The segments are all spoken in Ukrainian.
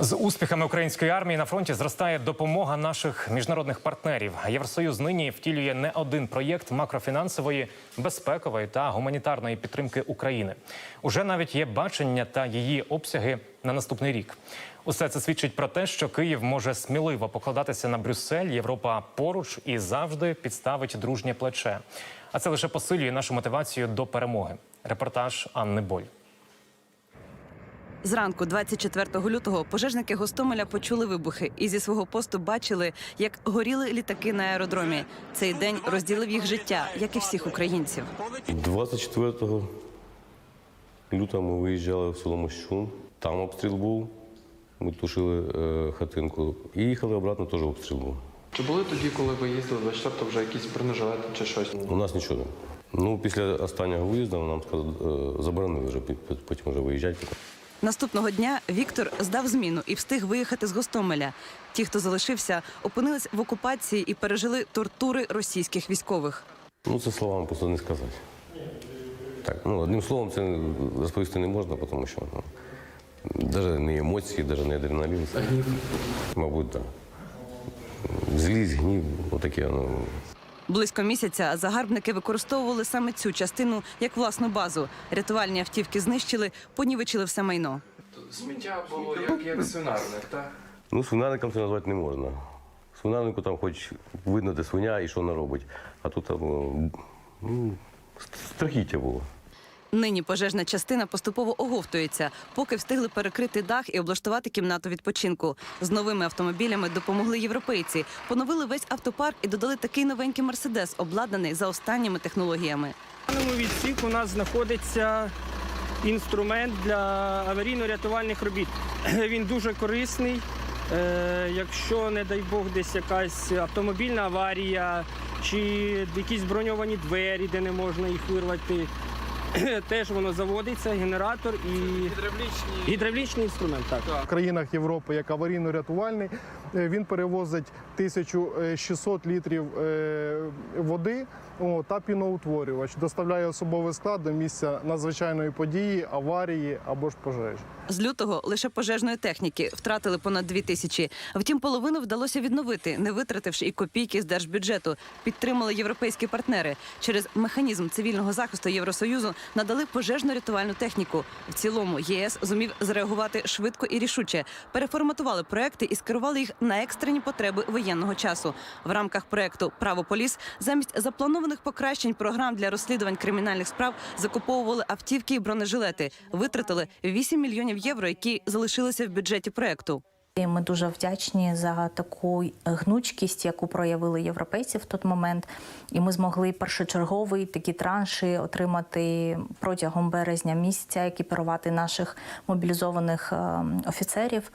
З успіхами української армії на фронті зростає допомога наших міжнародних партнерів. Євросоюз нині втілює не один проєкт макрофінансової, безпекової та гуманітарної підтримки України. Уже навіть є бачення та її обсяги на наступний рік. Усе це свідчить про те, що Київ може сміливо покладатися на Брюссель. Європа поруч і завжди підставить дружнє плече. А це лише посилює нашу мотивацію до перемоги. Репортаж Анни Боль. Зранку, 24 лютого, пожежники Гостомеля почули вибухи і зі свого посту бачили, як горіли літаки на аеродромі. Цей день розділив їх життя, як і всіх українців. 24 лютого ми виїжджали в село Мощун. Там обстріл був. Ми тушили е, хатинку. І їхали обратно, теж обстріл був. Чи були тоді, коли ви їздили 24 вже якісь бронежилети чи щось? У нас нічого. Ну, після останнього виїзду нам сказали, е, заборонили вже потім вже виїжджати. Наступного дня Віктор здав зміну і встиг виїхати з Гостомеля. Ті, хто залишився, опинились в окупації і пережили тортури російських військових. Ну, це словами просто не сказати. Так, ну, одним словом, це розповісти не можна, тому що ну, навіть не емоції, навіть не адреналін. Мабуть, так. Злість, гнів, отаке, ну, Близько місяця загарбники використовували саме цю частину як власну базу. Рятувальні автівки знищили, понівечили все майно. Сміття було як, як свинарник, так? Ну, свинарником це назвати не можна. Свинарнику там хоч видно, де свиня і що вона робить. А тут там ну, страхіття було. Нині пожежна частина поступово оговтується, поки встигли перекрити дах і облаштувати кімнату відпочинку. З новими автомобілями допомогли європейці, поновили весь автопарк і додали такий новенький мерседес, обладнаний за останніми технологіями. В даному відсіку у нас знаходиться інструмент для аварійно-рятувальних робіт. Він дуже корисний. Е, Якщо, не дай Бог, десь якась автомобільна аварія чи якісь броньовані двері, де не можна їх вирвати, теж воно заводиться, генератор і Гідравлічні. гідравлічний інструмент. Так. В країнах Європи як аварійно-рятувальний е, він перевозить 1600 літрів е, води о, та піноутворювач, доставляє особовий склад до місця надзвичайної події, аварії або ж пожежі. З лютого лише пожежної техніки втратили понад дві тисячі. Втім, половину вдалося відновити, не витративши і копійки з держбюджету. Підтримали європейські партнери. Через механізм цивільного захисту Євросоюзу надали пожежну рятувальну техніку. В цілому ЄС зумів зреагувати швидко і рішуче. Переформатували проекти і скерували їх на екстрені потреби воєнного часу. В рамках проекту Право поліс замість запланованих покращень програм для розслідувань кримінальних справ закуповували автівки і бронежилети. Витратили 8 мільйонів євро, які залишилися в бюджеті проекту. І Ми дуже вдячні за таку гнучкість, яку проявили європейці в той момент. І ми змогли першочерговий такі транші отримати протягом березня місяця, екіпірувати наших мобілізованих е, офіцерів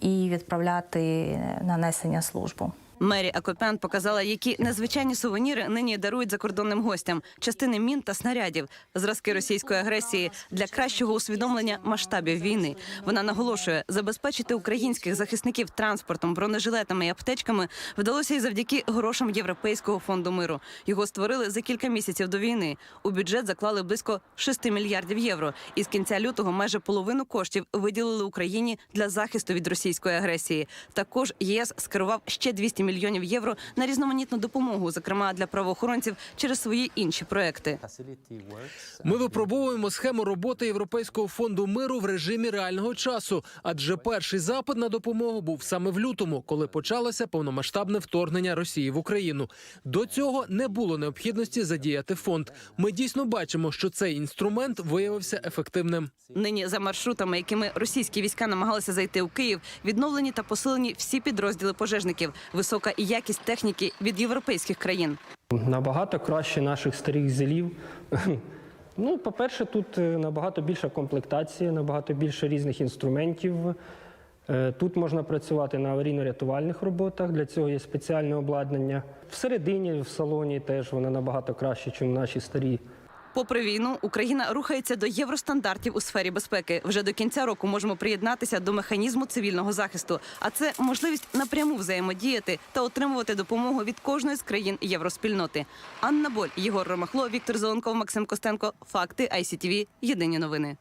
і відправляти нанесення службу. Мері Акопян показала, які незвичайні сувеніри нині дарують закордонним гостям: частини мін та снарядів, зразки російської агресії для кращого усвідомлення масштабів війни. Вона наголошує, забезпечити українських захисників транспортом, бронежилетами і аптечками вдалося і завдяки грошам Європейського фонду миру. Його створили за кілька місяців до війни. У бюджет заклали близько 6 мільярдів євро. І з кінця лютого майже половину коштів виділили Україні для захисту від російської агресії. Також ЄС скерував ще 200 мільйонів євро на різноманітну допомогу, зокрема для правоохоронців через свої інші проекти. Ми випробовуємо схему роботи Європейського фонду миру в режимі реального часу, адже перший запит на допомогу був саме в лютому, коли почалося повномасштабне вторгнення Росії в Україну. До цього не було необхідності задіяти фонд. Ми дійсно бачимо, що цей інструмент виявився ефективним. Нині за маршрутами, якими російські війська намагалися зайти у Київ, відновлені та посилені всі підрозділи пожежників, висока і якість техніки від європейських країн. Набагато краще наших старих зелів. Ну, по-перше, тут е, набагато більша комплектація, набагато більше різних інструментів. Е, Тут можна працювати на аварійно-рятувальних роботах. Для цього є спеціальне обладнання. Всередині, в салоні теж вона набагато краще, ніж наші старі. Попри війну, Україна рухається до євростандартів у сфері безпеки. Вже до кінця року можемо приєднатися до механізму цивільного захисту. А це можливість напряму взаємодіяти та отримувати допомогу від кожної з країн євроспільноти. Анна Боль, Єгор Ромахло, Віктор Зеленков, Максим Костенко. Факти ICTV. Єдині новини.